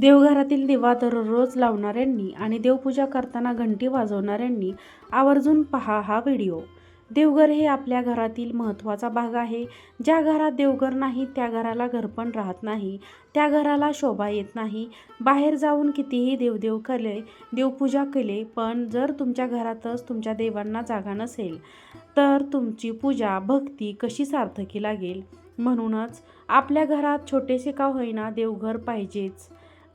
देवघरातील दिवा दररोज लावणाऱ्यांनी आणि देवपूजा करताना घंटी वाजवणाऱ्यांनी आवर्जून पहा हा व्हिडिओ. देवघर हे आपल्या घरातील महत्त्वाचा भाग आहे. ज्या घरात देवघर नाही त्या घराला घरपण राहत नाही. त्या घराला शोभा येत नाही. बाहेर जाऊन कितीही देवदेव केले देवपूजा केले पण जर तुमच्या घरातच तुमच्या देवांना जागा नसेल तर तुमची पूजा भक्ती कशी सार्थकी लागेल? म्हणूनच आपल्या घरात छोटेसे का होईना देवघर पाहिजेच.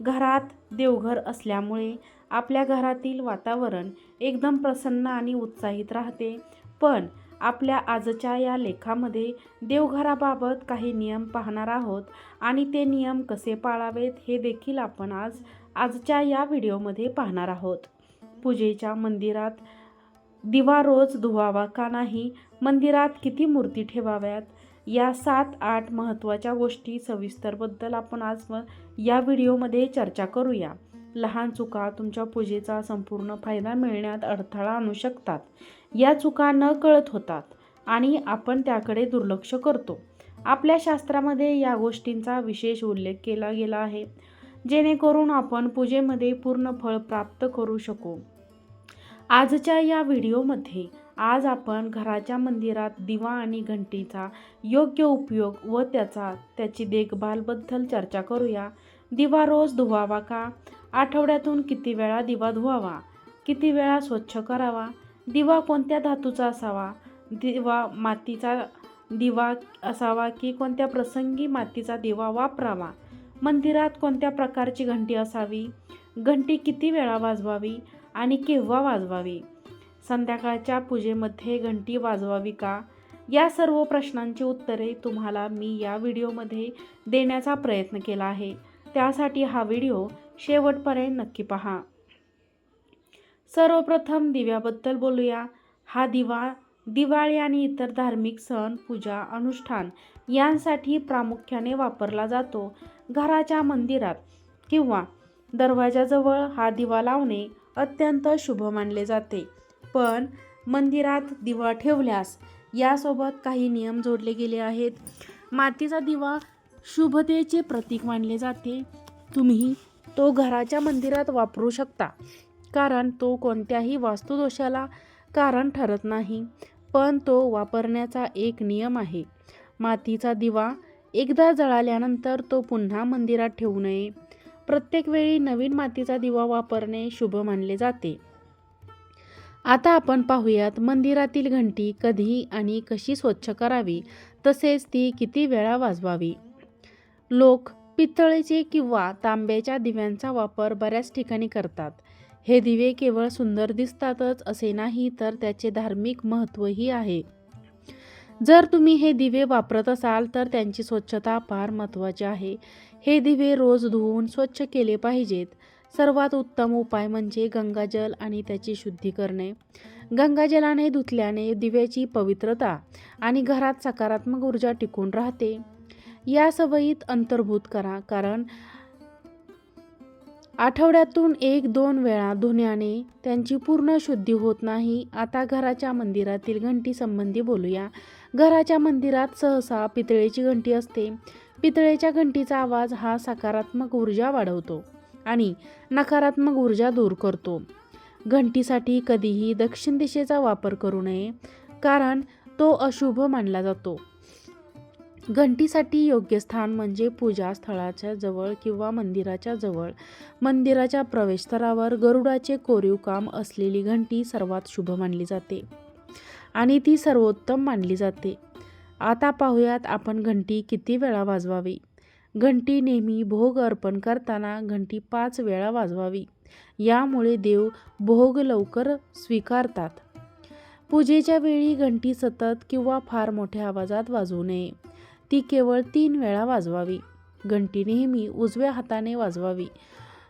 घरात देवघर असल्यामुळे आपल्या घरातील वातावरण एकदम प्रसन्न आणि उत्साहित राहते. पण आपल्या आजच्या या लेखामध्ये देवघराबाबत काही नियम पाहणार आहोत आणि ते नियम कसे पाळावेत हे देखील आपण आज आजच्या या व्हिडिओमध्ये पाहणार आहोत. पूजेच्या मंदिरात दिवा रोज धुवावा का नाही? मंदिरात किती मूर्ती ठेवाव्यात? या सात आठ महत्त्वाच्या गोष्टी सविस्तरबद्दल आपण आज या व्हिडिओमध्ये चर्चा करूया. लहान चुका तुमच्या पूजेचा संपूर्ण फायदा मिळण्यात अडथळा आणू शकतात. या चुका न कळत होतात आणि आपण त्याकडे दुर्लक्ष करतो. आपल्या शास्त्रामध्ये या गोष्टींचा विशेष उल्लेख केला गेला आहे. जेणेकरून आपण पूजेमध्ये पूर्ण फळ प्राप्त करू शकू. आजच्या या व्हिडिओमध्ये आज आपण घराच्या मंदिरात दिवा आणि घंटीचा योग्य उपयोग व त्याचा त्याची देखभालबद्दल चर्चा करूया. दिवा रोज धुवावा का? आठवड्यातून किती वेळा दिवा धुवावा? किती वेळा स्वच्छ करावा? दिवा कोणत्या धातूचा असावा? दिवा मातीचा दिवा असावा की कोणत्या प्रसंगी मातीचा दिवा वापरावा? मंदिरात कोणत्या प्रकारची घंटी असावी? घंटी किती वेळा वाजवावी आणि केव्हा वाजवावी? संध्याकाळच्या पूजेमध्ये घंटी वाजवावी का? या सर्व प्रश्नांची उत्तरे तुम्हाला मी या व्हिडिओमध्ये देण्याचा प्रयत्न केला आहे. त्यासाठी हा व्हिडिओ शेवटपर्यंत नक्की पहा. सर्वप्रथम दिव्याबद्दल बोलूया. हा दिवा दिवाळी आणि इतर धार्मिक सण पूजा अनुष्ठान यांसाठी प्रामुख्याने वापरला जातो. घराच्या मंदिरात किंवा दरवाजाजवळ हा दिवा लावणे अत्यंत शुभ मानले जाते. पण मंदिरात दिवा ठेवल्यास यासोबत काही नियम जोडले गेले आहेत. मातीचा दिवा शुभतेचे प्रतीक मानले जाते. तुम्ही तो घराच्या मंदिरात वापरू शकता. कारण तो कोणत्याही वास्तुदोषाला कारण ठरत नाही पण तो वापरण्याचा एक नियम आहे. मातीचा दिवा एकदा जळाल्यानंतर तो पुन्हा मंदिरात ठेवू नये. प्रत्येक वेळी नवीन मातीचा दिवा वापरणे शुभ मानले जाते. आता आपण पाहूयात मंदिरातील घंटी कधी आणि कशी स्वच्छ करावी तसेच ती किती वेळा वाजवावी? लोक पितळेचे किंवा तांब्याच्या दिव्यांचा वापर बऱ्याच ठिकाणी करतात. हे दिवे केवळ सुंदर दिसतातच असे नाही तर त्याचे धार्मिक महत्त्वही आहे. जर तुम्ही हे दिवे वापरत असाल तर त्यांची स्वच्छता फार महत्त्वाची आहे. हे दिवे रोज धुवून स्वच्छ केले पाहिजेत. सर्वात उत्तम उपाय म्हणजे गंगाजल आणि त्याची शुद्धी करणे. गंगाजलाने धुतल्याने दिव्याची पवित्रता आणि घरात सकारात्मक ऊर्जा टिकून राहते. या सवयीत अंतर्भूत करा कारण आठवड्यातून एक दोन वेळा धुण्याने त्यांची पूर्ण शुद्धी होत नाही. आता घराच्या मंदिरातील घंटीसंबंधी बोलूया. घराच्या मंदिरात सहसा पितळेची घंटी असते. पितळेच्या घंटीचा आवाज हा सकारात्मक ऊर्जा वाढवतो. आणि नकारात्मक ऊर्जा दूर करतो. घंटीसाठी कधीही दक्षिण दिशेचा वापर करू नये कारण तो अशुभ मानला जातो. घंटीसाठी योग्य स्थान म्हणजे पूजा स्थळाच्या जवळ किंवा मंदिराच्या जवळ. मंदिराच्या प्रवेशस्तरावर गरुडाचे कोरीव काम असलेली घंटी सर्वात शुभ मानली जाते आणि ती सर्वोत्तम मानली जाते. आता पाहूयात आपण घंटी किती वेळा वाजवावी. घंटी नेहमी भोग अर्पण करताना घंटी पाच वेळा वाजवावी. यामुळे देव भोग लवकर स्वीकारतात. पूजेच्या वेळी घंटी सतत किंवा फार मोठ्या आवाजात वाजवू नये. ती केवळ तीन वेळा वाजवावी. घंटी नेहमी उजव्या हाताने वाजवावी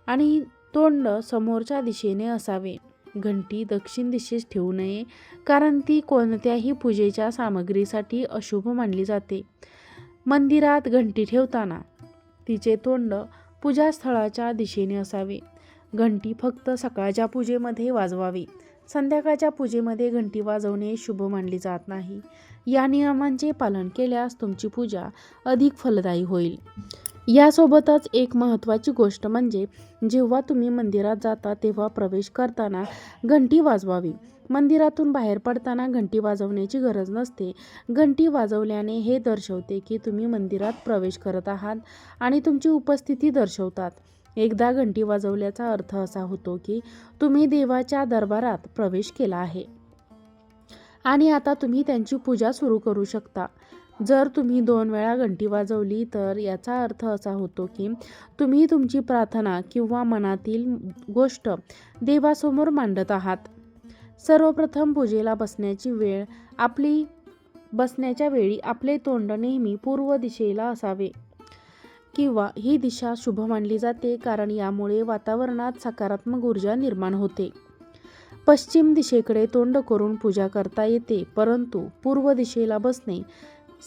आणि तोंड समोरच्या दिशेने असावे. घंटी दक्षिण दिशेस ठेवू नये कारण ती कोणत्याही पूजेच्या सामग्रीसाठी अशुभ मानली जाते. मंदिरात घंटी ठेवताना तिचे तोंड पूजास्थळाच्या दिशेने असावे. घंटी फक्त सकाळच्या पूजेमध्ये वाजवावी. संध्याकाळच्या पूजेमध्ये घंटी वाजवणे शुभ मानले जात नाही. या नियमांचे पालन केल्यास तुमची पूजा अधिक फलदायी होईल. यासोबतच एक महत्त्वाची गोष्ट म्हणजे जेव्हा तुम्ही मंदिरात जाता तेव्हा प्रवेश करताना घंटी वाजवावी. मंदिरातून बाहेर पडताना घंटी वाजवण्याची गरज नसते. घंटी वाजवल्याने हे दर्शवते की तुम्ही मंदिरात प्रवेश करत आहात आणि तुमची उपस्थिती दर्शवतात. एकदा घंटी वाजवल्याचा अर्थ असा होतो की तुम्ही देवाच्या दरबारात प्रवेश केला आहे. आणि आता तुम्ही त्यांची पूजा सुरू करू शकता. जर तुम्ही दोन वेळा घंटी वाजवली तर याचा अर्थ असा होतो की तुम्ही तुमची प्रार्थना किंवा मनातील गोष्ट देवासमोर मांडत आहात. सर्वप्रथम पूजेला बसण्याची वेळ आपली बसण्याच्या वेळी आपले तोंड नेहमी पूर्व दिशेला असावे. किंवा ही दिशा शुभ मानली जाते कारण यामुळे वातावरणात सकारात्मक ऊर्जा निर्माण होते. पश्चिम दिशेकडे तोंड करून पूजा करता येते परंतु पूर्व दिशेला बसणे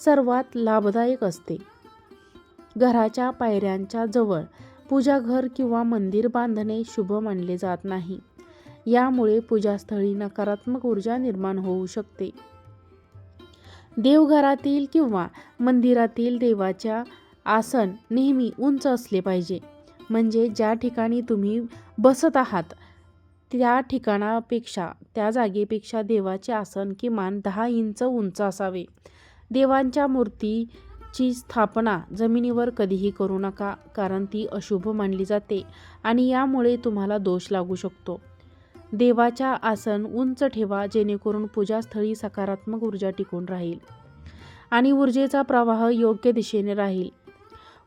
सर्वात लाभदायक असते. घराच्या पायऱ्यांच्या जवळ पूजाघर किंवा मंदिर बांधणे शुभ मानले जात नाही. यामुळे पूजास्थळी नकारात्मक ऊर्जा निर्माण होऊ शकते. देवघरातील किंवा मंदिरातील देवाच्या आसन नेहमी उंच असले पाहिजे. म्हणजे ज्या ठिकाणी तुम्ही बसत आहात त्या ठिकाणापेक्षा त्या जागेपेक्षा देवाचे आसन किमान दहा इंच उंच असावे. देवांच्या मूर्तीची स्थापना जमिनीवर कधीही करू नका कारण ती अशुभ मानली जाते आणि यामुळे तुम्हाला दोष लागू शकतो. देवाच्या आसन उंच ठेवा जेणेकरून पूजास्थळी सकारात्मक ऊर्जा टिकून राहील. आणि ऊर्जेचा प्रवाह योग्य दिशेने राहील.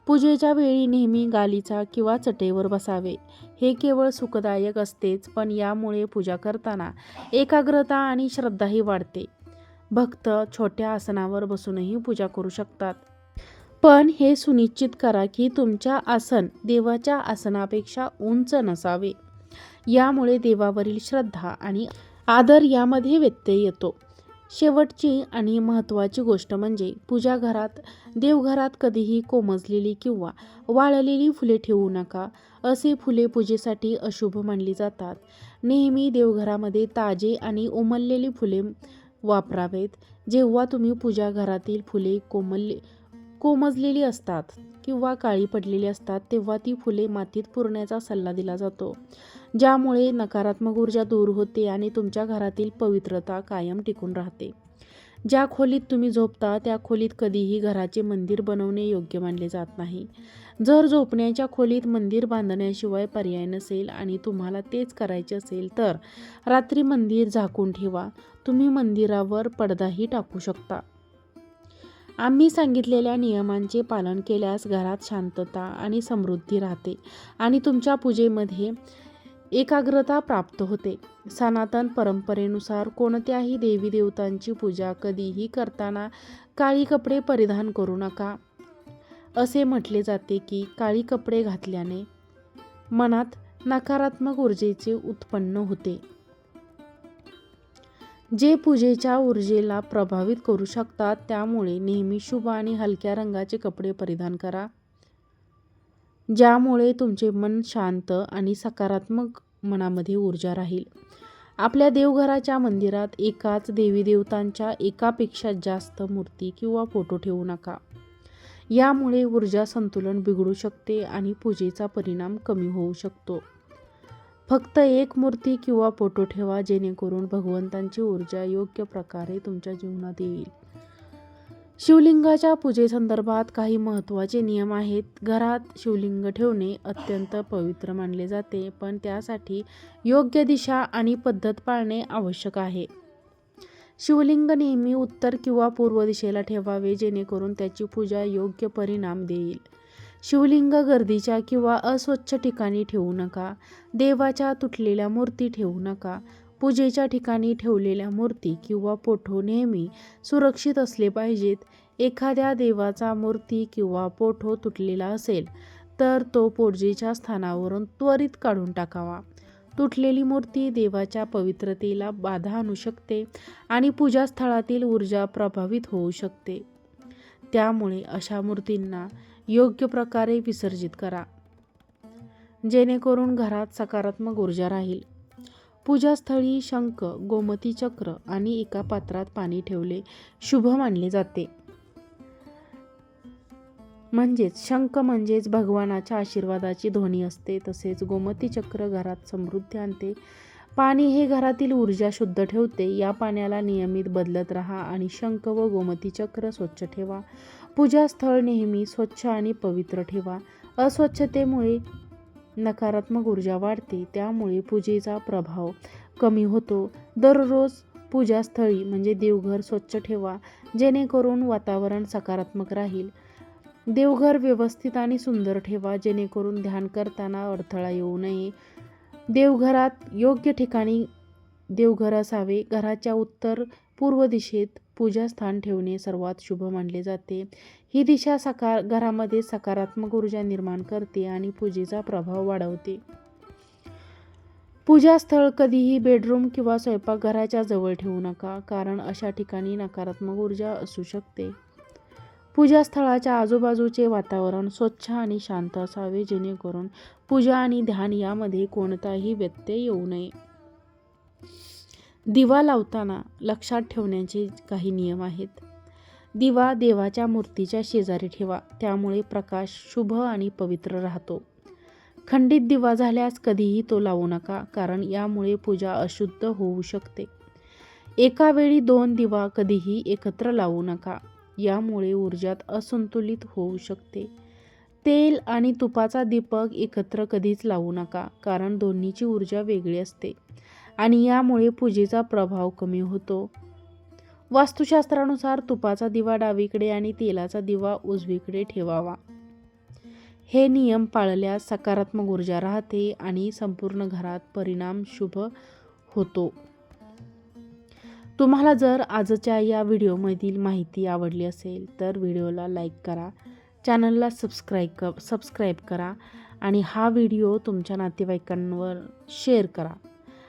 पूजेच्या वेळी नेहमी गालीचा किंवा चटेवर बसावे. हे केवळ सुखदायक असतेच पण यामुळे पूजा करताना एकाग्रता आणि श्रद्धाही वाढते. भक्त छोट्या आसनावर बसूनही पूजा करू शकतात. पण हे सुनिश्चित करा की तुमच्या आसन देवाच्या आसनापेक्षा उंच नसावे. यामुळे देवावरील श्रद्धा आणि आदर यामध्ये व्यत्यय येतो. शेवटची आणि महत्त्वाची गोष्ट म्हणजे पूजाघरात देवघरात कधीही कोमजलेली किंवा वाळलेली फुले ठेवू नका. असे फुले पूजेसाठी अशुभ मानली जातात. नेहमी देवघरामध्ये ताजे आणि उमललेली फुले वापरावेत. जेव्हा तुम्ही पूजाघरातील फुले कोमल कोमजलेली असतात किंवा काळी पडलेली असतात तेव्हा ती फुले मातीत पुरण्याचा सल्ला दिला जातो. ज्यामुळे नकारात्मक ऊर्जा दूर होते आणि तुमच्या घरातील पवित्रता कायम टिकून राहते. ज्या खोलीत तुम्ही झोपता त्या खोलीत कधीही घराचे मंदिर बनवणे योग्य मानले जात नाही. जर झोपण्याच्या खोलीत मंदिर बांधण्याशिवाय पर्याय नसेल आणि तुम्हाला तेच करायचे असेल तर रात्री मंदिर झाकून ठेवा. तुम्ही मंदिरावर पडदाही टाकू शकता. आम्ही सांगितलेल्या नियमांचे पालन केल्यास घरात शांतता आणि समृद्धी राहते आणि तुमच्या पूजेमध्ये एकाग्रता प्राप्त होते. सनातन परंपरेनुसार कोणत्याही देवी देवतांची पूजा कधीही करताना काळी कपडे परिधान करू नका. असे म्हटले जाते की काळी कपडे घातल्याने मनात नकारात्मक ऊर्जेचे उत्पन्न होते. जे पूजेच्या ऊर्जेला प्रभावित करू शकतात त्यामुळे नेहमी शुभ आणि हलक्या रंगाचे कपडे परिधान करा. ज्यामुळे तुमचे मन शांत आणि सकारात्मक मनामध्ये ऊर्जा राहील. आपल्या देवघराच्या मंदिरात एकाच देवी देवतांच्या एकापेक्षा जास्त मूर्ती किंवा फोटो ठेवू नका. यामुळे ऊर्जा संतुलन बिघडू शकते आणि पूजेचा परिणाम कमी होऊ शकतो. फक्त एक मूर्ती किंवा फोटो ठेवा जेणेकरून भगवंतांची ऊर्जा योग्य प्रकारे तुमच्या जीवनात येईल. शिवलिंगाच्या पूजेसंदर्भात काही महत्त्वाचे नियम आहेत. घरात शिवलिंग ठेवणे अत्यंत पवित्र मानले जाते पण त्यासाठी योग्य दिशा आणि पद्धत पाळणे आवश्यक आहे. शिवलिंग नेहमी उत्तर किंवा पूर्व दिशेला ठेवावे जेणेकरून त्याची पूजा योग्य परिणाम देईल. शिवलिंग गर्दीच्या किंवा अस्वच्छ ठिकाणी ठेवू नका. देवाच्या तुटलेल्या मूर्ती ठेवू नका. पूजेच्या ठिकाणी ठेवलेल्या मूर्ती किंवा पोठो नेहमी सुरक्षित असले पाहिजेत. एखाद्या देवाचा मूर्ती किंवा पोठो तुटलेला असेल तर तो पूजेच्या स्थानावरून त्वरित काढून टाकावा. तुटलेली मूर्ती देवाच्या पवित्रतेला बाधा आणू शकते आणि पूजास्थळातील ऊर्जा प्रभावित होऊ शकते. त्यामुळे अशा मूर्तींना योग्य प्रकारे विसर्जित करा. जेणेकरून घरात सकारात्मक ऊर्जा राहील. पूजास्थळी शंख गोमती चक्र आणि एका पात्रात पाणी ठेवले शुभ मानले जाते. म्हणजेच शंख म्हणजेच भगवानाच्या आशीर्वादाची ध्वनी असते तसेच गोमती चक्र घरात समृद्धी आणते. पाणी हे घरातील ऊर्जा शुद्ध ठेवते या पाण्याला नियमित बदलत राहा आणि शंख व गोमती चक्र स्वच्छ ठेवा. पूजास्थळ नेहमी स्वच्छ आणि पवित्र ठेवा. अस्वच्छतेमुळे नकारात्मक ऊर्जा वाढते त्यामुळे पूजेचा प्रभाव कमी होतो. दररोज पूजास्थळी म्हणजे देवघर स्वच्छ ठेवा जेणेकरून वातावरण सकारात्मक राहील. देवघर व्यवस्थित आणि सुंदर ठेवा जेणेकरून ध्यान करताना अडथळा येऊ नये. देवघरात योग्य ठिकाणी देवघर असावे. घराच्या उत्तर पूर्व दिशेत पूजास्थान ठेवणे सर्वात शुभ मानले जाते. ही दिशा सकार घरामध्ये सकारात्मक ऊर्जा निर्माण करते आणि पूजेचा प्रभाव वाढवते. पूजास्थळ कधीही बेडरूम किंवा स्वयंपाकघराच्या जवळ ठेवू नका कारण अशा ठिकाणी नकारात्मक ऊर्जा असू शकते. पूजास्थळाच्या आजूबाजूचे वातावरण स्वच्छ आणि शांत असावे जेणेकरून पूजा आणि ध्यान यामध्ये कोणताही व्यत्यय येऊ नये. दिवा लावताना लक्षात ठेवण्याचे काही नियम आहेत. दिवा देवाच्या मूर्तीच्या शेजारी ठेवा त्यामुळे प्रकाश शुभ आणि पवित्र राहतो. खंडित दिवा झाल्यास कधीही तो लावू नका कारण यामुळे पूजा अशुद्ध होऊ शकते. एका वेळी दोन दिवा कधीही एकत्र लावू नका यामुळे ऊर्जात असंतुलित होऊ शकते. तेल आणि तुपाचा दीपक एकत्र कधीच लावू नका कारण दोन्हीची ऊर्जा वेगळी असते. आणि यामुळे पूजेचा प्रभाव कमी होतो. वास्तुशास्त्रानुसार तुपाचा दिवा डावीकडे आणि तेलाचा दिवा उजवीकडे ठेवावा. हे नियम पाळल्यास सकारात्मक ऊर्जा राहते आणि संपूर्ण घरात परिणाम शुभ होतो. तुम्हाला जर आजच्या या व्हिडिओमधील माहिती आवडली असेल तर व्हिडिओला लाईक करा चॅनलला सबस्क्राईब क सबस्क्राईब करा आणि हा व्हिडिओ तुमच्या नातेवाईकांवर शेअर करा.